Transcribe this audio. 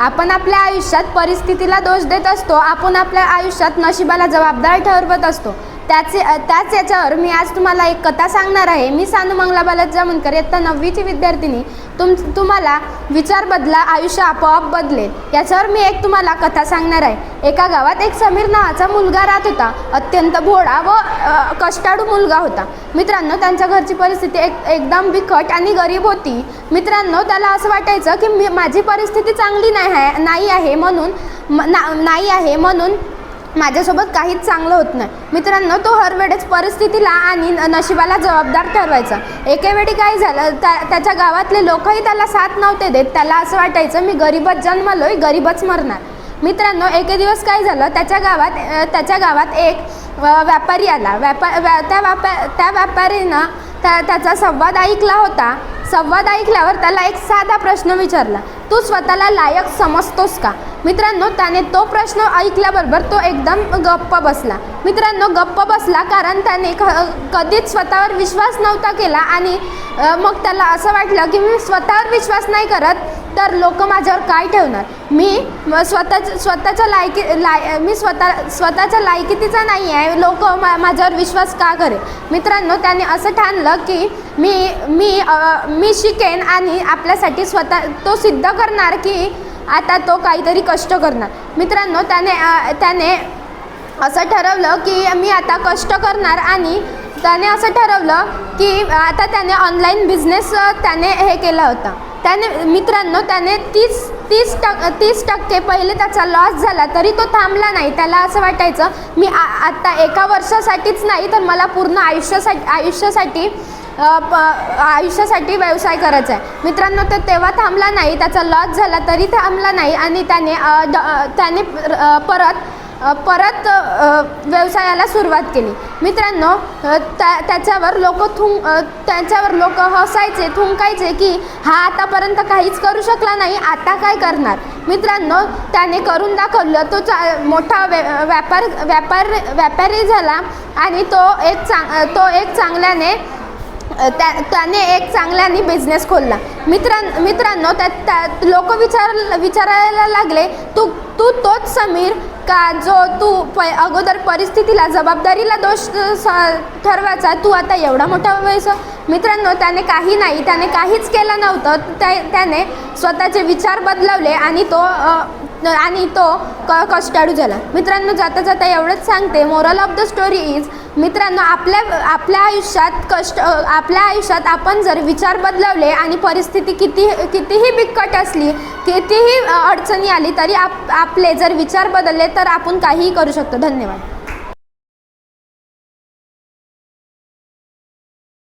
आपण आपल्या आयुष्यात परिस्थितीला दोष देत असतो आपण आपल्या आयुष्यात नशिबाला जबाबदार ठरवत असतो. त्याचे त्याच याच्यावर मी आज तुम्हाला एक कथा सांगणार आहे. मी सानू मंगला बालत जामुनकर इयत्ता नववीची विद्यार्थिनी. तुम तुम्हाला विचार बदला आयुष्य आपोआप बदलेल. याच्यावर मी एक तुम्हाला कथा सांगणार आहे. एका गावात एक समीर नावाचा मुलगा राहत होता. अत्यंत भोळा व कष्टाळू मुलगा होता. मित्रांनो त्यांच्या घरची परिस्थिती एक एकदम बिकट आणि गरीब होती. मित्रांनो त्याला असं वाटायचं की मी माझी परिस्थिती चांगली नाही आहे नाही आहे म्हणून ना नाही आहे म्हणून माझ्यासोबत काहीच चांगलं होत नाही. मित्रांनो तो हर वेळेस परिस्थितीला आणि न- नशिबाला जबाबदार ठरवायचा. एकेवेळी काय झालं त्या त्याच्या गावातले लोकही त्याला साथ नव्हते देत. त्याला असं वाटायचं मी गरीबच जन्मलोय गरीबच मरणार. मित्रांनो एके दिवस काय झालं त्याच्या गावात त्याच्या गावात एक व्यापारी आला. व्यापा व्या त्या व्यापा त्या व्यापारीनं त्या त्याचा संवाद ऐकला होता. संवाद ऐकल्यावर त्याला एक साधा प्रश्न विचारला. तू स्वतःला लायक समजतोस का? मित्रांनो त्याने तो प्रश्न ऐकल्याबरोबर तो एकदम गप्प बसला. मित्रांनो गप्प बसला कारण त्याने क कधीच स्वतःवर विश्वास नव्हता केला आणि मग त्याला असं वाटलं की मी स्वतःवर विश्वास नाही करत तर लोक माझ्यावर काय ठेवणार? मी स्वतः स्वतःच्या लायकी लाय मी स्वतः स्वतःच्या लायकीतीचा नाही आहे लोक मा माझ्यावर विश्वास का करे? मित्रांनो त्याने असं ठाणलं की मी मी मी शिकेन आणि आपल्यासाठी स्वतः तो सिद्ध करणार की आता तो काहीतरी कष्ट करणार. मित्रांनो त्याने त्याने असं ठरवलं की मी आता कष्ट करणार आणि त्याने असं ठरवलं की आता त्याने ऑनलाईन बिझनेस त्याने हे केला होता. त्याने मित्रांनो त्याने तीस तीस टक तीस टक्के पहिले त्याचा लॉस झाला तरी तो थांबला नाही. त्याला असं वाटायचं मी आ आत्ता एका वर्षासाठीच नाही तर मला पूर्ण आयुष्यासाठी आयुष्यासाठी प आयुष्यासाठी व्यवसाय करायचा आहे. मित्रांनो तो तेव्हा थांबला नाही त्याचा लॉस झाला तरी थांबला नाही आणि त्याने ड त्याने परत परत व्यवसायाला सुरुवात केली. मित्रांनो त्या त्याच्यावर लोक थुंक त्याच्यावर लोक हसायचे थुंकायचे की हा आतापर्यंत काहीच करू शकला नाही आता काय करणार? मित्रांनो त्याने करून दाखवलं तो चा मोठा व्या व्यापार व्यापार व्यापारी झाला आणि तो एक चांग तो एक चांगल्याने त्या त्याने एक चांगल्याने बिझनेस खोलला. मित्रां मित्रांनो त्या त्या लोक विचार विचारायला लागले तू तू तोच समीर का जो तू प अगोदर परिस्थितीला जबाबदारीला दोष स- ठरवायचा? तू आता एवढा मोठा व्हायचं मित्रांनो त्याने काही नाही त्याने काहीच केलं नव्हतं. त्या त्याने स्वतःचे विचार बदलवले आणि तो आणि तो क कष्टाळू झाला. मित्रांनो जाता जाता एवढंच सांगते. Moral of the story is मित्रांनो आपल्या आपल्या आयुष्यात कष्ट आपल्या आयुष्यात आपण जर विचार बदलवले आणि परिस्थिती किती कितीही बिकट असली कितीही अडचणी आली तरी आप आपले जर विचार बदलले तर आपण काहीही करू शकतो. धन्यवाद.